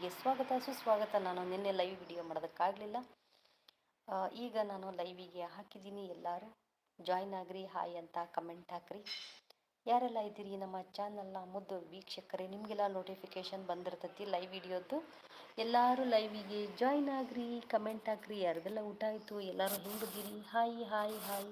ಲೈವಿಗೆ ಸ್ವಾಗತ, ಸುಸ್ವಾಗತ. ನಾನು ನಿನ್ನೆ ಲೈವ್ ವಿಡಿಯೋ ಮಾಡೋದಕ್ಕಾಗಲಿಲ್ಲ. ಈಗ ನಾನು ಲೈವಿಗೆ ಹಾಕಿದ್ದೀನಿ. ಎಲ್ಲರೂ ಜಾಯ್ನ್ ಆಗ್ರಿ ಹಾಯ್ ಅಂತ ಕಮೆಂಟ್ ಹಾಕ್ರಿ. ಯಾರೆಲ್ಲ ಇದ್ದೀರಿ ನಮ್ಮ ಚಾನಲ್ನ ಮುದ್ದು ವೀಕ್ಷಕರೇ, ನಿಮಗೆಲ್ಲ ನೋಟಿಫಿಕೇಶನ್ ಬಂದಿರ್ತೈತಿ ಲೈವ್ ವಿಡಿಯೋದು ಎಲ್ಲರೂ ಲೈವಿಗೆ ಜಾಯ್ನ್ ಆಗ್ರಿ ಕಮೆಂಟ್ ಹಾಕ್ರಿ. ಯಾರಿಗೆಲ್ಲ ಊಟ ಆಯಿತು, ಎಲ್ಲರೂ ಹೆಂಗಿದ್ದೀರಿ? Hi hi hi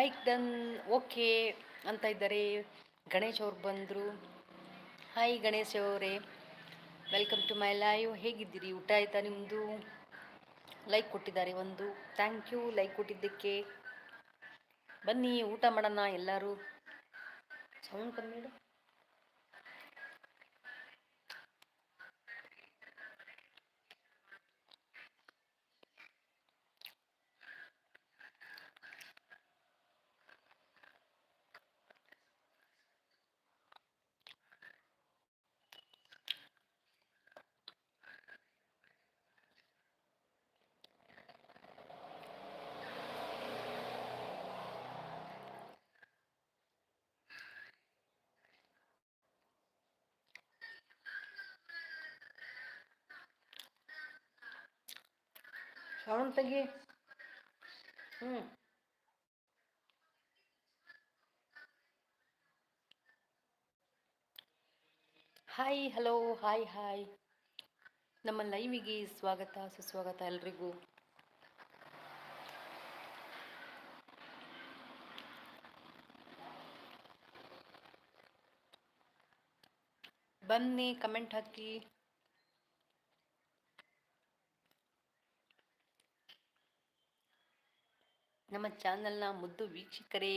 like done okay ಅಂತ ಇದ್ದಾರೆ. ಗಣೇಶ್ ಅವ್ರು ಬಂದರು. ಹಾಯ್ ಗಣೇಶ್ ಅವರೇ. ವೆಲ್ಕಮ್ ಟು ಮೈ ಲೈವ್ ಹೇಗಿದ್ದೀರಿ? ಊಟ ಆಯಿತಾ ನಿಮ್ಮದು ಲೈಕ್ ಕೊಟ್ಟಿದ್ದಾರೆ ಒಂದು. ಥ್ಯಾಂಕ್ ಯು ಲೈಕ್ ಕೊಟ್ಟಿದ್ದಕ್ಕೆ. ಬನ್ನಿ, ಊಟ ಮಾಡೋಣ ಎಲ್ಲರೂ. ಸೌಂಡ್ ಕಮ್ಮಿ ಇಡು. ಸೌಂಡ್ ತೆಗಿ ಹ್ಞೂ ಹಾಯ್ ಹಲೋ ಹಾಯ್ ಹಾಯ್ ನಮ್ಮ ಲೈವಿಗೆ ಸ್ವಾಗತ, ಸುಸ್ವಾಗತ ಎಲ್ರಿಗೂ. ಬನ್ನಿ ಕಮೆಂಟ್ ಹಾಕಿ. ನಮ್ಮ ಚಾನೆಲ್ನ ಮುದ್ದು ವೀಕ್ಷಕರೇ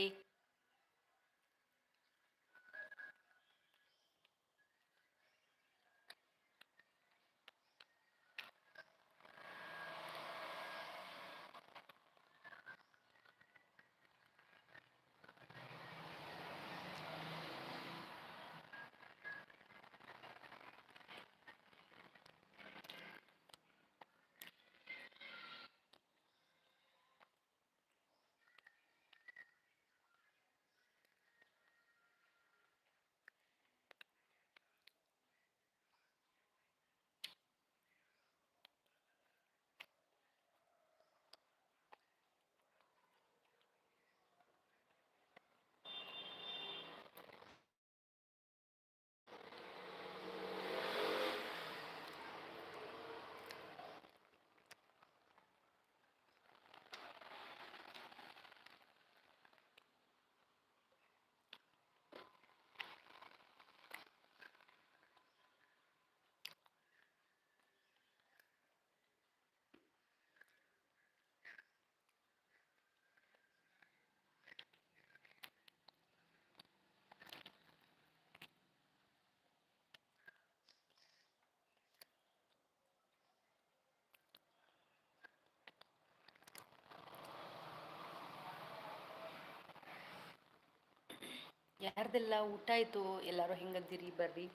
ಯಾರ್ದೆಲ್ಲ ಊಟ ಆಯ್ತು? ಎಲ್ಲರೂ ಹೆಂಗದ್ದೀರಿ ಬರ್ರಿ.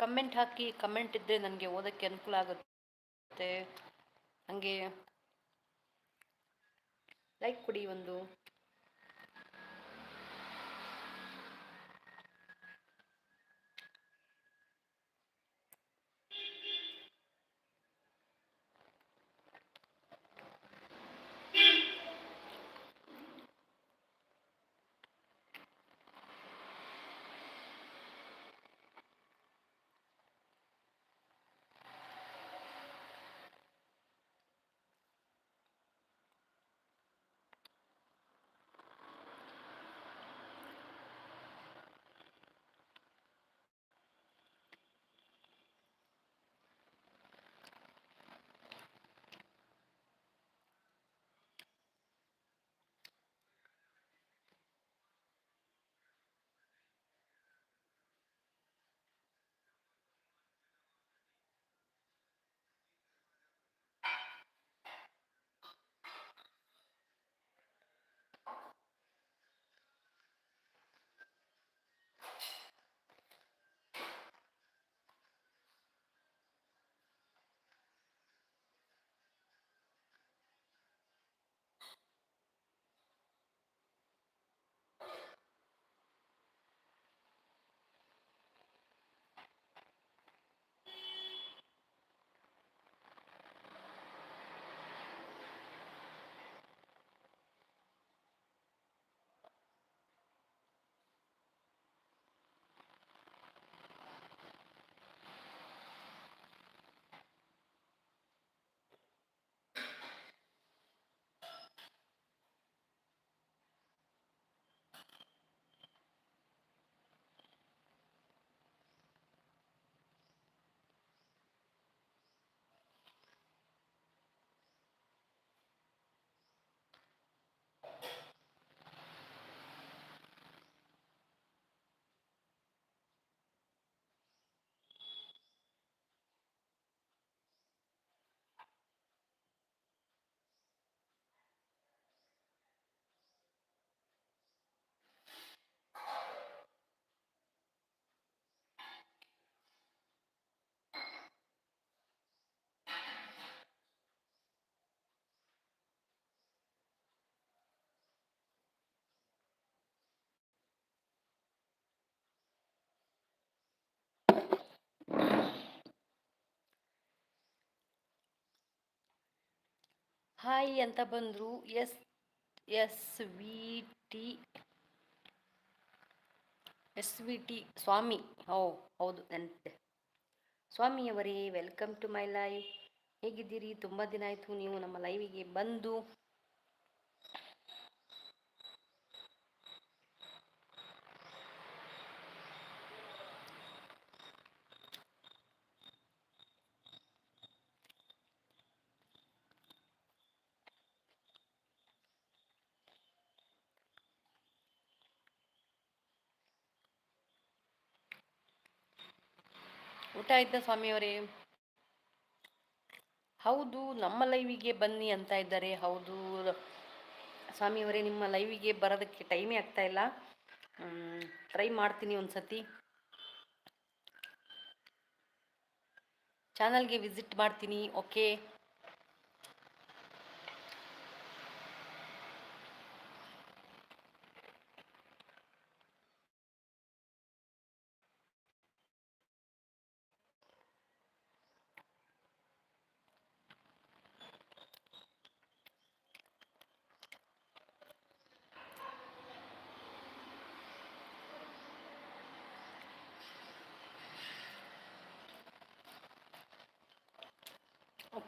ಕಮೆಂಟ್ ಹಾಕಿ ಕಮೆಂಟ್ ಇದ್ದರೆ ನನಗೆ ಓದೋಕ್ಕೆ ಅನುಕೂಲ ಆಗುತ್ತೆ. ಹಾಗೆ. ಲೈಕ್ ಕೊಡಿ ಒಂದು. ಹಾಯ್ ಅಂತ ಬಂದರು. S S V T, S V T Swami. ಓ, ಹೌದು, ನೆನಪಿದೆ. ಸ್ವಾಮಿಯವರೇ, ವೆಲ್ಕಮ್ ಟು ಮೈ ಲೈವ್ ಹೇಗಿದ್ದೀರಿ? ತುಂಬ ದಿನ ಆಯಿತು, ನೀವು ನಮ್ಮ ಲೈವಿಗೆ ಬಂದು. ಊಟ ಆಯ್ತಾ ಸ್ವಾಮಿಯವರೇ? ಹೌದು, ನಮ್ಮ ಲೈವಿಗೆ ಬನ್ನಿ ಅಂತ ಇದ್ದಾರೆ. ಹೌದು, ಸ್ವಾಮಿಯವರೇ, ನಿಮ್ಮ ಲೈವಿಗೆ ಬರೋದಕ್ಕೆ ಟೈಮೇ ಆಗ್ತಾ ಇಲ್ಲ. ಟ್ರೈ ಮಾಡ್ತೀನಿ ಒಂದು ಸತಿ ಚಾನಲ್ಗೆ ವಿಸಿಟ್ ಮಾಡ್ತೀನಿ ಓಕೆ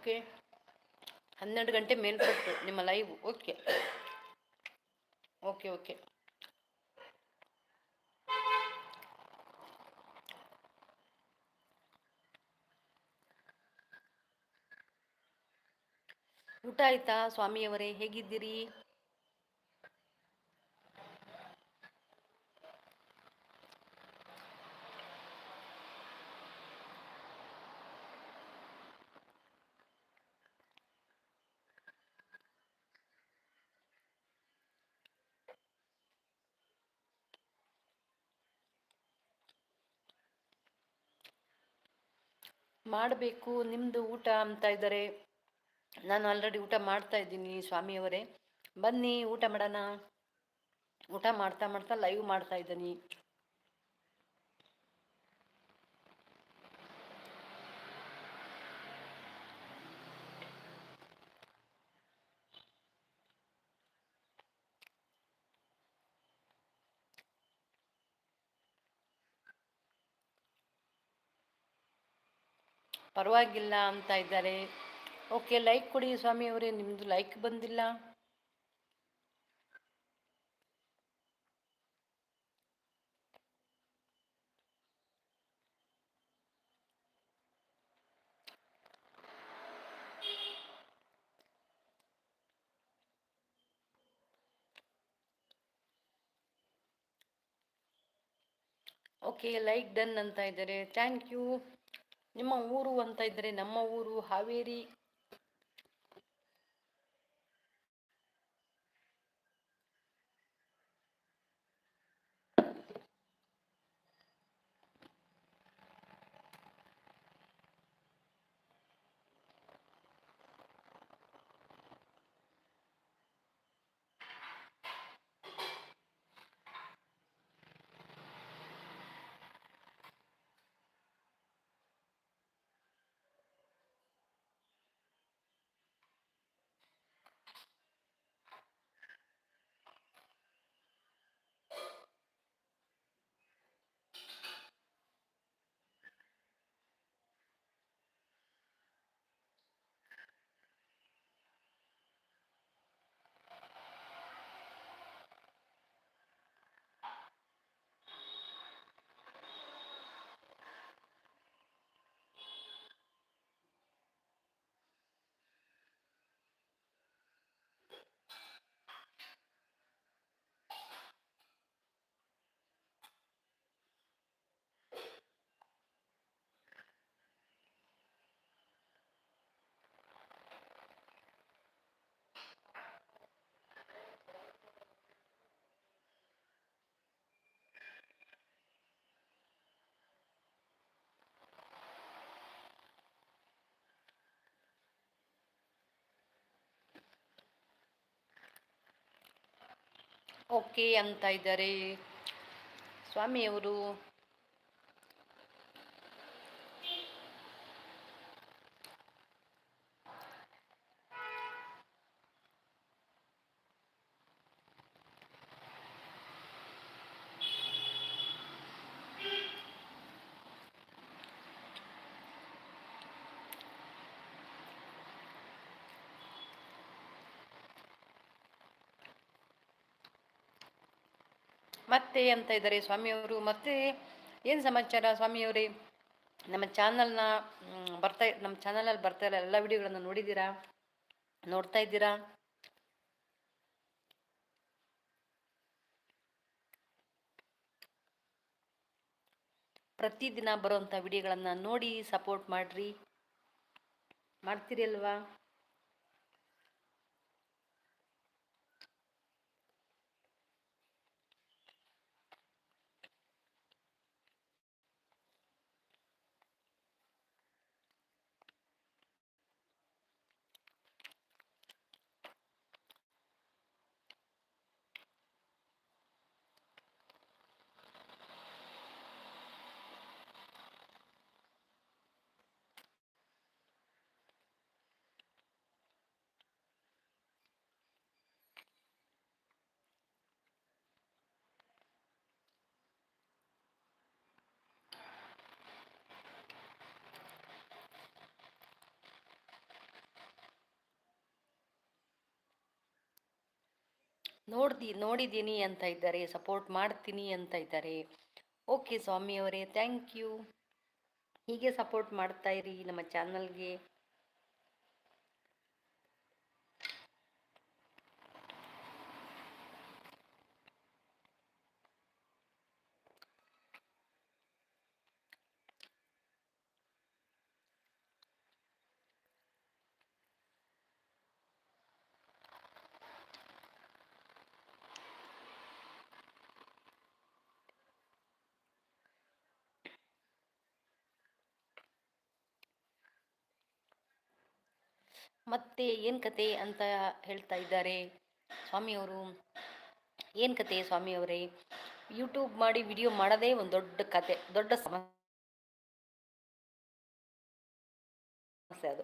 ಓಕೆ. ಹನ್ನೆರಡು ಗಂಟೆ ಮೇಲ್ಪಟ್ಟು ನಿಮ್ಮ ಲೈವ್ ಓಕೆ. Okay okay. ಊಟ ಆಯ್ತಾ ಸ್ವಾಮಿಯವರೇ? ಹೇಗಿದ್ದೀರಿ? ಮಾಡಬೇಕು ನಿಮ್ಮದು ಊಟ ಅಂತ ಇದ್ದಾರೆ. ನಾನು ಆಲ್ರೆಡಿ ಊಟ ಮಾಡ್ತಾ ಇದ್ದೀನಿ ಸ್ವಾಮಿಯವರೇ. ಬನ್ನಿ, ಊಟ ಮಾಡೋಣ. ಊಟ ಮಾಡ್ತಾ ಮಾಡ್ತಾ ಲೈವ್ ಮಾಡ್ತಾ ಇದ್ದೀನಿ. ಪರವಾಗಿಲ್ಲ ಅಂತ ಇದ್ದಾರೆ. ಓಕೆ ಲೈಕ್ ಕೊಡಿ ಸ್ವಾಮಿಯವರೇ ನಿಮ್ಮದು ಲೈಕ್ ಬಂದಿಲ್ಲ. ಓಕೆ ಲೈಕ್ ಡನ್ ಅಂತ ಇದ್ದಾರೆ. ಥ್ಯಾಂಕ್ ಯು ನಿಮ್ಮ ಊರು ಅಂತ ಇದ್ದರೆ ನಮ್ಮ ಊರು ಹಾವೇರಿ ಓಕೆ ಅಂತ ಇದ್ದಾರೆ ಸ್ವಾಮಿಯವರು. ಮತ್ತೆ ಅಂತ ಇದ್ದಾರೆ ಸ್ವಾಮಿಯವರು. ಮತ್ತೆ ಏನು ಸಮಾಚಾರ ಸ್ವಾಮಿಯವರೇ? ನಮ್ಮ ಚಾನಲ್ನ ಬರ್ತಾ, ನಮ್ಮ ಚಾನಲಲ್ಲಿ ಬರ್ತಾ ಇರೋ ಎಲ್ಲ ವಿಡಿಯೋಗಳನ್ನು ನೋಡಿದ್ದೀರಾ? ನೋಡ್ತಾ ಇದ್ದೀರಾ? ಪ್ರತಿದಿನ ಬರುವಂಥ ವಿಡಿಯೋಗಳನ್ನು ನೋಡಿ ಸಪೋರ್ಟ್ ಮಾಡಿರಿ. ಮಾಡ್ತೀರಿ ಅಲ್ವಾ? ನೋಡ್ದಿ ನೋಡಿದ್ದೀನಿ ಅಂತ ಇದ್ದಾರೆ, ಸಪೋರ್ಟ್ ಮಾಡ್ತೀನಿ ಅಂತ ಇದ್ದಾರೆ. ಓಕೆ ಸ್ವಾಮಿಯವರೇ, ಥ್ಯಾಂಕ್ ಯು. ಹೀಗೆ ಸಪೋರ್ಟ್ ಮಾಡ್ತಾ ಇರಿ ನಮ್ಮ ಚಾನಲ್ಗೆ. ಮತ್ತೆ ಏನು ಕತೆ ಅಂತ ಹೇಳ್ತಾ ಇದ್ದಾರೆ? ಸ್ವಾಮಿಯವರು, ಏನು ಕತೆ ಸ್ವಾಮಿಯವರೇ? ಯೂಟ್ಯೂಬ್ ಮಾಡಿ ವಿಡಿಯೋ ಮಾಡೋದೇ ಒಂದು ದೊಡ್ಡ ಕತೆ, ದೊಡ್ಡ ಸಮಸ್ಯೆ ಅದು.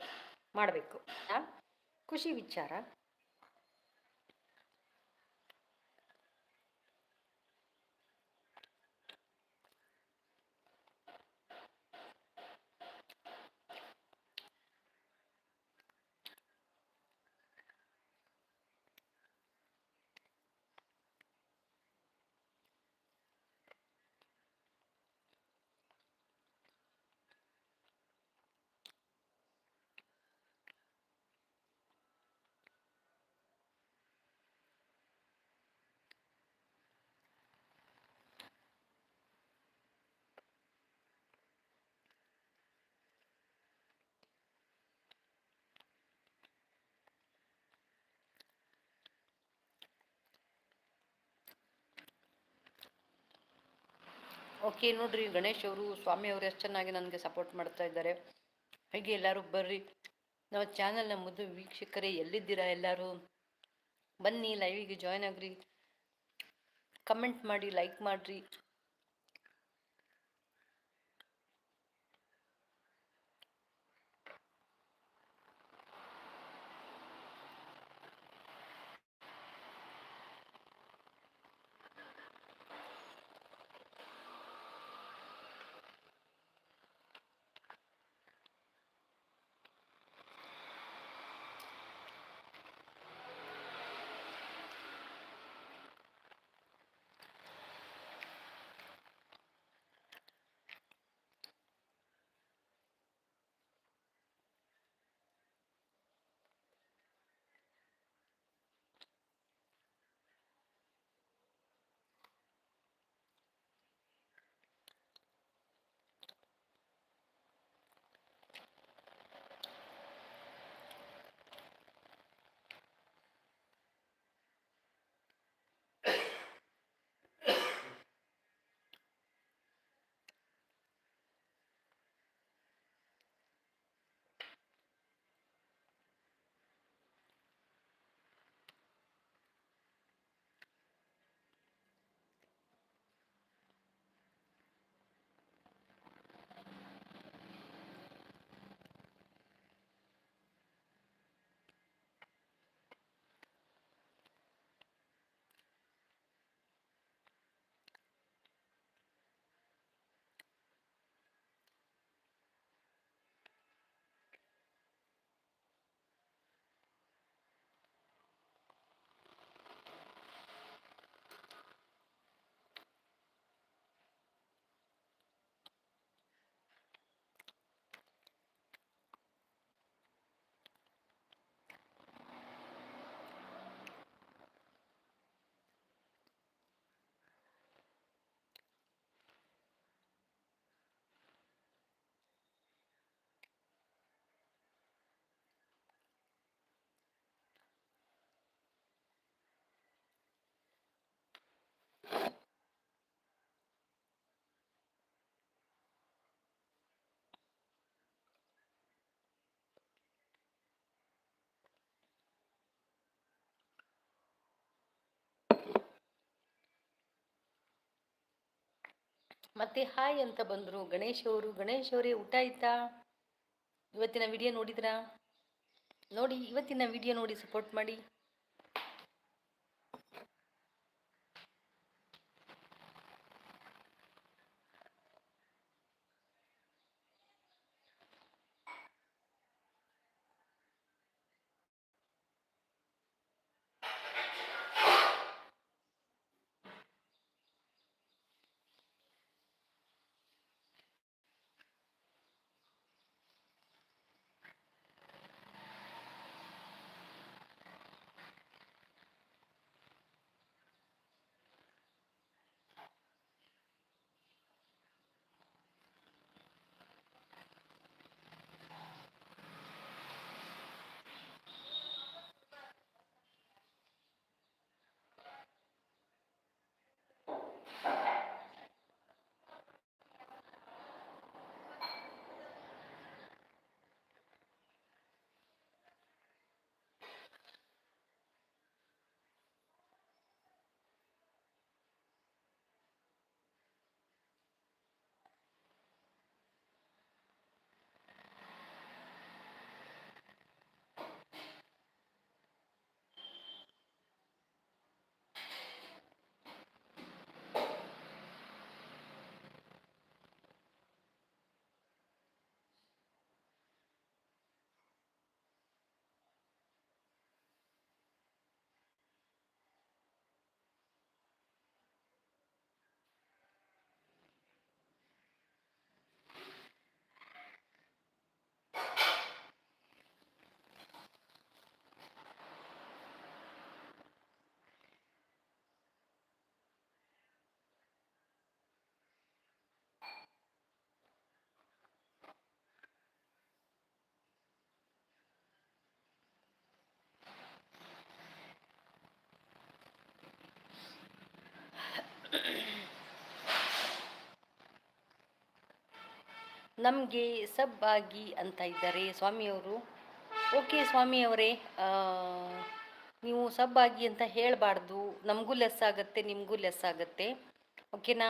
ಮಾಡಬೇಕು. ಖುಷಿ ವಿಚಾರ. ಓಕೆ, ನೋಡ್ರಿ, ಗಣೇಶ್ ಅವರು, ಸ್ವಾಮಿ ಅವರು ಎಷ್ಟು ಚೆನ್ನಾಗಿ ನನಗೆ ಸಪೋರ್ಟ್ ಮಾಡ್ತಾ ಇದ್ದಾರೆ. ಹಾಗೆ ಎಲ್ಲರೂ ಬರ್ರಿ. ನಮ್ಮ ಚಾನಲ್ನ ಮುದ್ದು ವೀಕ್ಷಕರೇ, ಎಲ್ಲಿದ್ದೀರಾ ಎಲ್ಲರೂ? ಬನ್ನಿ ಲೈವಿಗೆ ಜಾಯ್ನ್ ಆಗ್ರಿ. ಕಮೆಂಟ್ ಮಾಡಿ ಲೈಕ್ ಮಾಡಿರಿ. ಮತ್ತೆ ಹಾಯ್ ಅಂತ ಬಂದರು. ಗಣೇಶ್ ಅವರು, ಗಣೇಶ್ ಅವರೇ ಊಟ ಆಯ್ತಾ? ಇವತ್ತಿನ ವಿಡಿಯೋ ನೋಡಿದ್ರಾ? ನೋಡಿ, ಇವತ್ತಿನ ವಿಡಿಯೋ ನೋಡಿ ಸಪೋರ್ಟ್ ಮಾಡಿ. ನಮಗೆ ಸಬ್ ಆಗಿ ಅಂತ ಇದ್ದಾರೆ ಸ್ವಾಮಿಯವರು. ಓಕೆ ಸ್ವಾಮಿಯವರೇ ನೀವು ಸಬ್ ಆಗಿ ಅಂತ ಹೇಳಬಾರ್ದು. ನಮಗೂ ಲೆಸ್ ಆಗುತ್ತೆ, ನಿಮಗೂ ಲೆಸ್ ಆಗುತ್ತೆ. ಓಕೆನಾ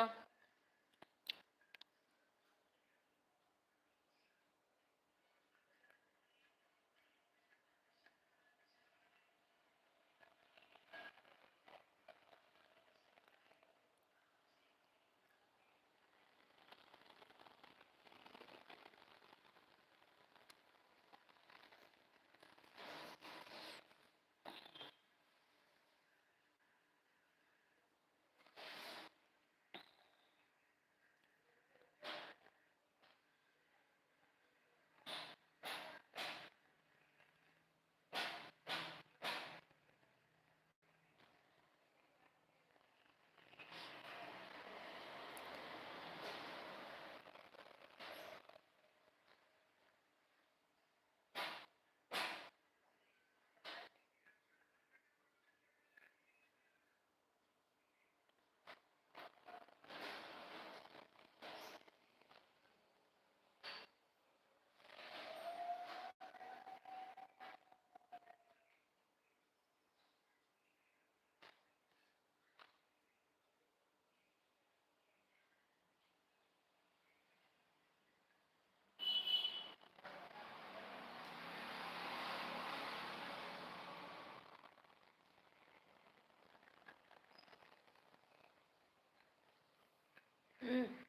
ம்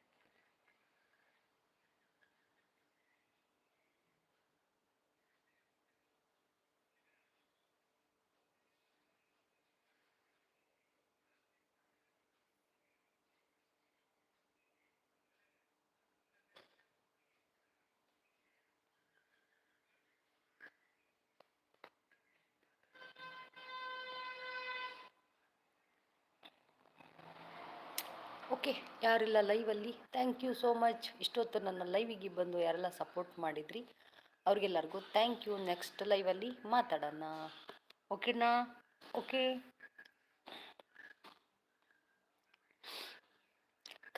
ಓಕೆ, ಯಾರಿಲ್ಲ ಲೈವಲ್ಲಿ ಥ್ಯಾಂಕ್ ಯು ಸೋ ಮಚ್ ಇಷ್ಟೊತ್ತು ನನ್ನ ಲೈವಿಗೆ ಬಂದು ಯಾರೆಲ್ಲ ಸಪೋರ್ಟ್ ಮಾಡಿದ್ರಿ, ಅವ್ರಿಗೆಲ್ಲರಿಗೂ ಥ್ಯಾಂಕ್ ಯು ನೆಕ್ಸ್ಟ್ ಲೈವಲ್ಲಿ ಮಾತಾಡೋಣ. ಓಕೆನಾ ಓಕೆ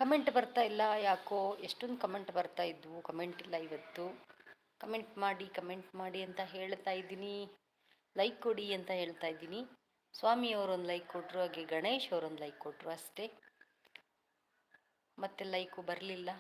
ಕಮೆಂಟ್ ಬರ್ತಾ ಇಲ್ಲ, ಯಾಕೋ? ಎಷ್ಟೊಂದು ಕಮೆಂಟ್ ಬರ್ತಾ ಇದ್ವು ಕಮೆಂಟ್ ಇಲ್ಲ ಇವತ್ತು ಕಮೆಂಟ್ ಮಾಡಿ ಕಮೆಂಟ್ ಮಾಡಿ ಅಂತ ಹೇಳ್ತಾ ಇದ್ದೀನಿ. ಲೈಕ್ ಕೊಡಿ ಅಂತ ಹೇಳ್ತಾ ಇದ್ದೀನಿ. ಸ್ವಾಮಿ ಅವರೊಂದು ಲೈಕ್ ಕೊಟ್ಟರು ಹಾಗೆ ಗಣೇಶ್ ಅವರೊಂದು ಲೈಕ್ ಕೊಟ್ಟರು ಅಷ್ಟೇ. ಮತ್ತೆ ಲೈಕು ಬರಲಿಲ್ಲ.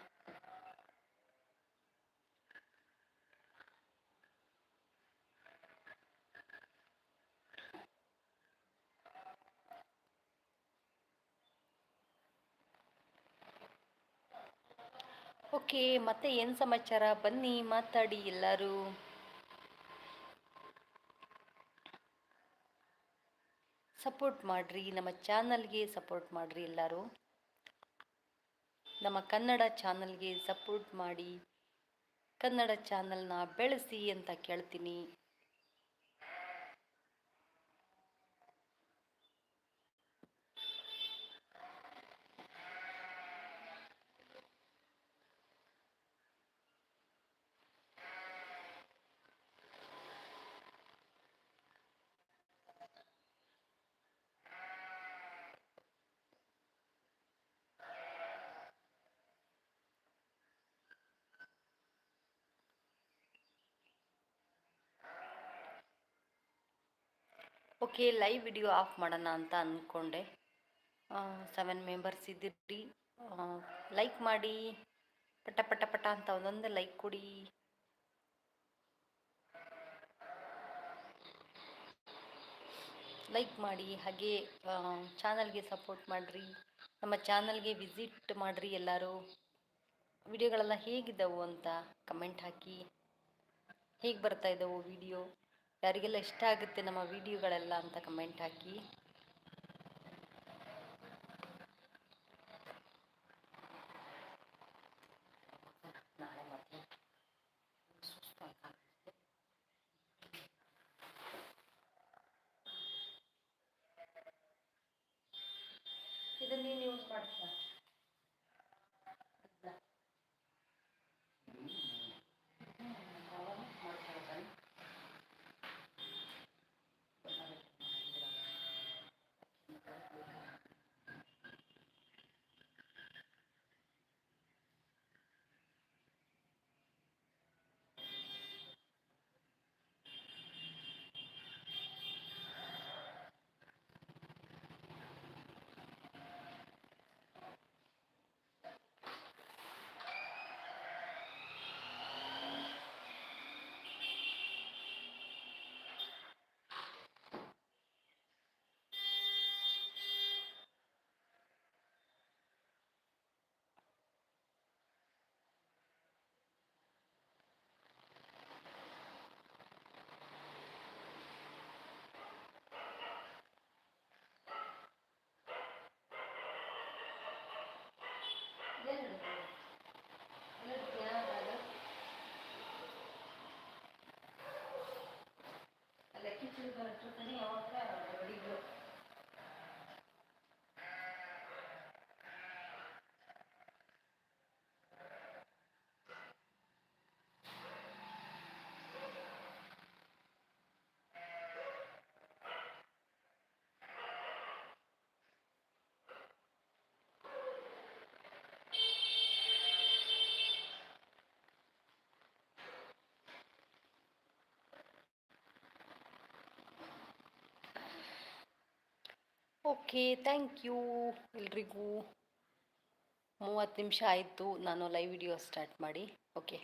ಓಕೆ, ಮತ್ತೆ ಏನು ಸಮಾಚಾರ? ಬನ್ನಿ, ಮಾತಾಡಿ ಎಲ್ಲರೂ. ಸಪೋರ್ಟ್ ಮಾಡಿರಿ, ನಮ್ಮ ಚಾನಲ್ಗೆ ಸಪೋರ್ಟ್ ಮಾಡಿರಿ ಎಲ್ಲರೂ. ನಮ್ಮ ಕನ್ನಡ ಚಾನಲ್ಗೆ ಸಪೋರ್ಟ್ ಮಾಡಿ ಕನ್ನಡ ಚಾನಲ್ನ ಬೆಳೆಸಿ ಅಂತ ಕೇಳ್ತೀನಿ. ಓಕೆ, ಲೈವ್ ವಿಡಿಯೋ ಆಫ್ ಮಾಡೋಣ ಅಂತ ಅಂದ್ಕೊಂಡೆ. Seven members ಇದ್ದಿರಿ. ಲೈಕ್ ಮಾಡಿ, ಪಟ ಪಟ ಪಟ ಅಂತ ಒಂದೊಂದು ಲೈಕ್ ಕೊಡಿ. ಲೈಕ್ ಮಾಡಿ, ಹಾಗೆ ಚಾನಲ್ಗೆ ಸಪೋರ್ಟ್ ಮಾಡಿರಿ. ನಮ್ಮ ಚಾನಲ್ಗೆ ವಿಸಿಟ್ ಮಾಡಿರಿ ಎಲ್ಲರೂ. ವಿಡಿಯೋಗಳೆಲ್ಲ ಹೇಗಿದ್ದವು ಅಂತ ಕಮೆಂಟ್ ಹಾಕಿ. ಹೇಗೆ ಬರ್ತಾ ಇದ್ದವು ವಿಡಿಯೋ? ಯಾರಿಗೆಲ್ಲ ಇಷ್ಟ ಆಗುತ್ತೆ ನಮ್ಮ ವಿಡಿಯೋಗಳೆಲ್ಲ ಅಂತ comment hockey. 最近有对 okay thank you ಎಲ್ರಿಗೂ. ಮೂವತ್ತು ನಿಮಿಷ ಆಯಿತು, ನಾನು ಲೈವ್ ವಿಡಿಯೋ ಸ್ಟಾರ್ಟ್ ಮಾಡಿ. ಓಕೆ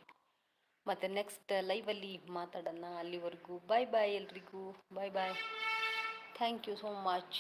ಮತ್ತು ನೆಕ್ಸ್ಟ್ ಲೈವಲ್ಲಿ ಮಾತಾಡೋಣ ಅಲ್ಲಿವರೆಗೂ. ಬಾಯ್ ಬಾಯ್ ಎಲ್ರಿಗೂ. Bye bye thank you so much